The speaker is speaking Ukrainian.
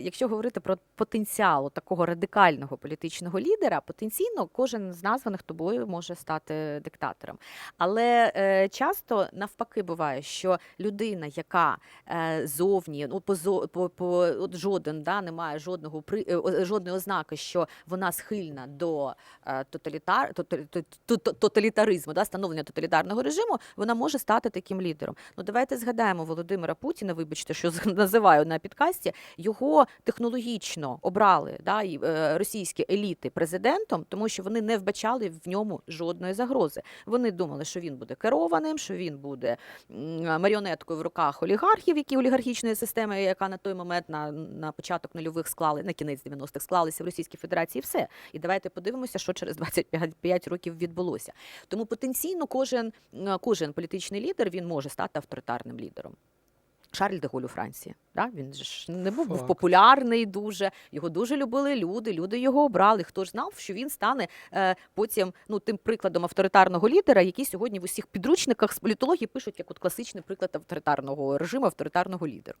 Якщо говорити про потенціал такого радикального політичного лідера, потенційно кожен з названих тобою може стати диктатором. Але е, часто навпаки буває, що людина, яка е, зовні, ну позо, по, по от жоден да, не має жодного при е, жодної ознаки, що вона схильна до е, тоталітар, тоталі- то- то- то- тоталітаризму, да, становлення тоталітарного режиму, вона може стати таким лідером. Ну давайте згадаємо Володимира Путіна. Вибачте, що називаю на підкасті. Його технологічно обрали да, е, російські еліти президентом, тому що вони не вбачали в ньому жодної загрози. Вони думали, що він буде керованим, що він буде маріонеткою в руках олігархів, які олігархічної системи, яка на той момент на, на початок нульових склали, на кінець 90-х склалися в Російській Федерації. Все. І давайте подивимося, що через 25 років відбулося. Тому потенційно кожен, кожен політичний лідер він може стати авторитарним лідером. Шарль де Голь у Франції. Да? Він ж не був, був популярний дуже. Його дуже любили люди. Люди його обрали. Хто ж знав, що він стане е, потім ну тим прикладом авторитарного лідера, який сьогодні в усіх підручниках з політології пишуть як от класичний приклад авторитарного режиму, авторитарного лідера.